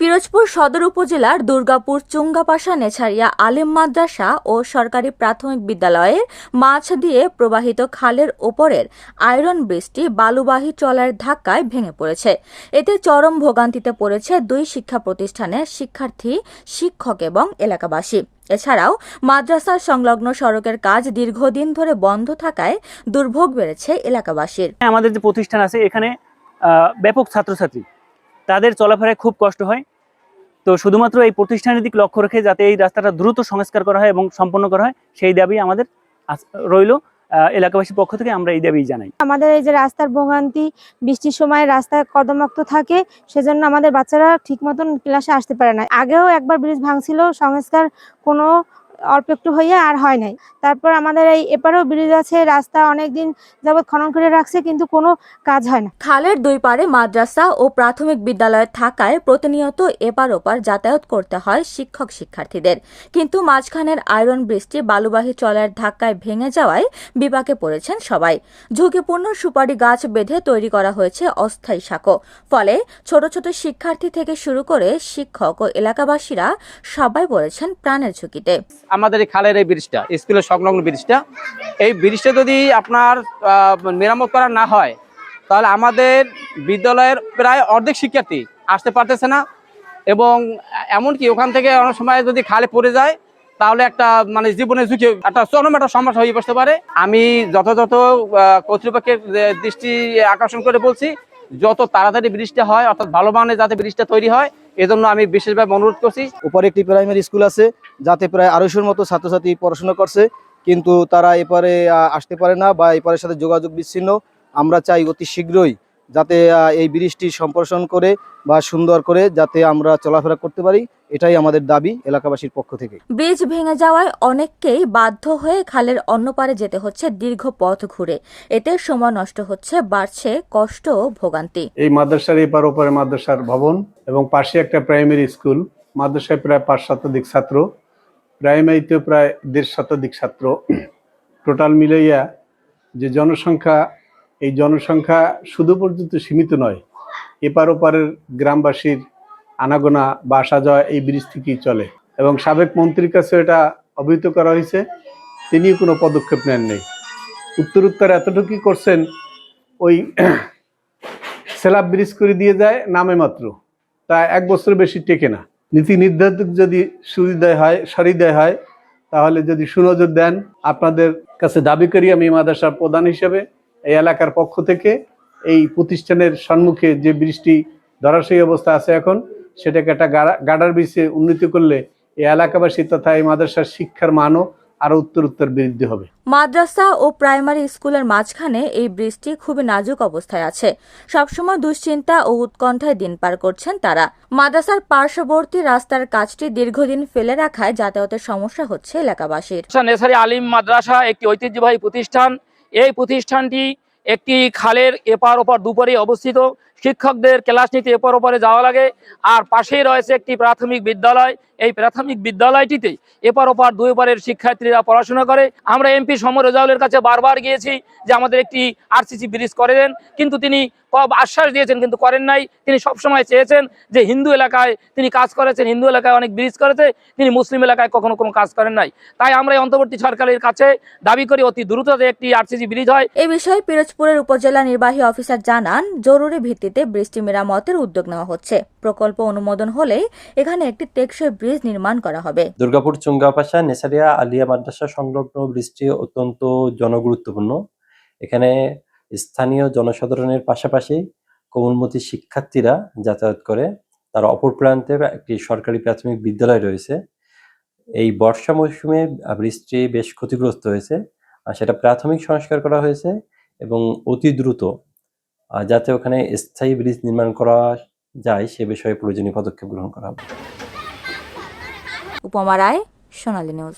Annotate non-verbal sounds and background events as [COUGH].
পিরোজপুর সদর উপজেলার দুর্গাপুর চুঙ্গাপাশা নেছারিয়া আলিম মাদ্রাসা ও সরকারি প্রাথমিক বিদ্যালয়ের মাছ দিয়ে প্রবাহিত খালের ওপরের আয়রন ব্রিজটি বালুবাহী চলার ধাক্কায় ভেঙে পড়েছে। এতে চরম ভোগান্তিতে পড়েছে দুই শিক্ষা প্রতিষ্ঠানের শিক্ষার্থী শিক্ষক এবং এলাকাবাসী। এছাড়াও মাদ্রাসার সংলগ্ন সড়কের কাজ দীর্ঘদিন ধরে বন্ধ থাকায় দুর্ভোগ বেড়েছে এলাকাবাসীর। আমাদের যে প্রতিষ্ঠান আছে এখানে ব্যাপক ছাত্রছাত্রী তাদের চলাফেরায় খুব কষ্ট হয়। তো শুধুমাত্র এই প্রতিষ্ঠানের দিক লক্ষ্য রেখে যাতে এই রাস্তাটা দ্রুত সংস্কার করা হয় এবং সম্পন্ন করা হয়, সেই দাবি আমাদের রইল। এলাকাবাসীর পক্ষ থেকে আমরা এই দাবি জানাই। আমাদের এই যে রাস্তার ভোগান্তি, বৃষ্টির সময় রাস্তা কর্দমাক্ত থাকে, সেজন্য আমাদের বাচ্চারা ঠিক মতন ক্লাসে আসতে পারে না। আগেও একবার ব্রিজ ভাঙছিল, সংস্কার কোনো অল্প একটু হইয়া আর হয় নাই। তারপর আমাদের এই এপারেও ব্রিজ আছে, রাস্তা অনেক দিন যাবৎ খনন করে রাখছে, কিন্তু কোনো কাজ হয় না। খালের দুই পারে মাদ্রাসা ও প্রাথমিক বিদ্যালয় থাকায় প্রতিনিয়ত এপার ওপার যাতায়াত করতে হয় শিক্ষক শিক্ষার্থীদের। কিন্তু মাঝখানের আয়রন বৃষ্টি বালুবাহী চলার ধাক্কায় ভেঙে যাওয়ায় বিপাকে পড়েছেন সবাই। ঝুঁকিপূর্ণ সুপারি গাছ বেঁধে তৈরি করা হয়েছে অস্থায়ী সাঁকো। ফলে ছোট ছোট শিক্ষার্থী থেকে শুরু করে শিক্ষক ও এলাকাবাসীরা সবাই পড়েছেন প্রাণের ঝুঁকিতে। আমাদের এই খালের এই ব্রিজটা, স্কুলের সংলগ্ন ব্রিজটা, এই ব্রিজটা যদি আপনার মেরামত করা না হয়, তাহলে আমাদের বিদ্যালয়ের প্রায় অর্ধেক শিক্ষার্থী আসতে পারতেছে না। এবং এমনকি ওখান থেকে অনেক সময় যদি খালে পড়ে যায়, তাহলে একটা মানে জীবনের ঝুঁকি, একটা চরম একটা সমস্যা হয়ে বসতে পারে। আমি যথাযথ কর্তৃপক্ষের দৃষ্টি আকর্ষণ করে বলছি, যত তাড়াতাড়ি ব্রিজটা হয়, অর্থাৎ ভালো মানের যাতে ব্রিজটা তৈরি হয় এজন্য আমি বিশেষভাবে অনুরোধ করছি। উপরে একটি প্রাইমারি স্কুল আছে, যাতে প্রায় আড়াইশোর মতো ছাত্রছাত্রী পড়াশোনা করছে, কিন্তু তারা এপারে আসতে পারে না বা এপারের সাথে যোগাযোগ বিচ্ছিন্ন। আমরা চাই অতি শীঘ্রই যাতে এই ব্রিজটি সম্প্রসারণ করে বা সুন্দর করে যাতে আমরা চলাফেরা করতে পারি এটাই আমাদের দাবি এলাকাবাসীর পক্ষ থেকে। ব্রিজ ভেঙে যাওয়ায় অনেককেই বাধ্য হয়ে খালের অন্য পারে যেতে হচ্ছে দীর্ঘ পথ ঘুরে। এতে সময় নষ্ট হচ্ছে বাড়ছে কষ্ট ও ভোগান্তি। এই মাদ্রাসার এপার ওপারে মাদ্রাসার ভবন এবং পাশে একটা প্রাইমারি স্কুল। মাদ্রাসায় প্রায় পাঁচ শতাধিক ছাত্র প্রাইমারিতেও প্রায় দেড় শতাধিক ছাত্র। টোটাল মিলাইয়া যে জনসংখ্যা এই জনসংখ্যা শুধু পর্যন্ত সীমিত নয়, এপার ওপারের গ্রামবাসীর আনাগোনা বা আসা যাওয়া এই ব্রিজ থেকেই চলে এবং সাবেক মন্ত্রীর কাছে এটা অবহিত করা হয়েছে তিনি কোনো পদক্ষেপ নেন নেই উত্তর উত্তর এতটুকুই করছেন, ওই [CLEARS THROAT] সেলাব ব্রিজ করে দিয়ে যায় নামে মাত্র। তা এক বছর বেশি টেকে না। নীতি নির্ধারক যদি সুবিধায় হয় সরিদায় হয়, তাহলে যদি সুনজর দেন, আপনাদের কাছে দাবি করি আমি মাদ্রাসার প্রধান হিসেবে এই এলাকার পক্ষ থেকে এই প্রতিষ্ঠানের সম্মুখে যে ব্রিজটি ধরাশয়ী অবস্থা আছে এখন সেটাকে একটা গাড়া- গাডার ব্রিজে উন্নতি করলে এই এলাকাবাসী তথা এই মাদ্রাসার শিক্ষার মানও আরও উত্তর উত্তর বৃদ্ধি হবে। মাদ্রাসা ও প্রাইমারি স্কুলের মাঝখানে এই ব্রিজটি খুবই নাজুক অবস্থায় আছে। সবসময় দুশ্চিন্তা ও উৎকণ্ঠায় দিন পার করছেন তারা। মাদ্রাসার পার্শ্ববর্তী রাস্তার কাজটি দীর্ঘদিন ফেলে রাখায় যাতায়াতের সমস্যা হচ্ছে এলাকাবাসীর। নেসারি আলিম মাদ্রাসা একটি ঐতিহ্যবাহী প্রতিষ্ঠান। এই প্রতিষ্ঠানটি একটি খালের এপার ওপার দুপারে অবস্থিত। শিক্ষকদের ক্লাস নিতে এপার ওপারে যাওয়া লাগে। আর পাশেই রয়েছে একটি প্রাথমিক বিদ্যালয়। এই প্রাথমিক বিদ্যালয়টিতে এপার ওপার দুই পারের শিক্ষার্থীরা পড়াশোনা করে। আমরা এমপি সমর রেজাউলের কাছে বারবার গিয়েছি যে আমাদের একটি আরসিসি ব্রিজ করে দেন। কিন্তু তিনি আশ্বাস দিয়েছেন, কিন্তু করেন নাই। তিনি সবসময় চেয়েছেন যে হিন্দু এলাকায় তিনি কাজ করেছেন। হিন্দু এলাকায় অনেক ব্রিজ করেছে। তিনি মুসলিম এলাকায় কখনো কোনো কাজ করেন নাই। তাই আমরা এই অন্তর্বর্তী সরকারের কাছে দাবি করি, অতি দ্রুত একটি আরসিসি ব্রিজ হয়। এ বিষয়ে পিরোজপুরের উপজেলা নির্বাহী অফিসার জানান, জরুরি ভিত্তিতে ব্রিজটি মেরামতের উদ্যোগ নেওয়া হচ্ছে। প্রকল্প অনুমোদন হলেই এখানে একটি টেকসই ব্রিজ নির্মাণ করা হবে। দুর্গাপুর চুঙ্গাপাশা, নেসারিয়া, আলিয়া মাদ্রাসা সংলগ্ন ব্রিজটি অত্যন্ত জনগুরুত্বপূর্ণ। এখানে স্থানীয় জনসাধারণের পাশাপাশি কোমলমতি শিক্ষার্থীরা যাতায়াত করে। তার অপর প্রান্তে একটি সরকারি প্রাথমিক বিদ্যালয় রয়েছে। এই বর্ষা মৌসুমে বৃষ্টি বেশ ক্ষতিগ্রস্ত হয়েছে। আর সেটা প্রাথমিক সংস্কার করা হয়েছে। এবং অতি দ্রুত যাতে ওখানে স্থায়ী ব্রিজ নির্মাণ করা যায়, সে বিষয়ে প্রয়োজনীয় পদক্ষেপ গ্রহণ করা হবে। উপমা রায়, সোনালী নিউজ।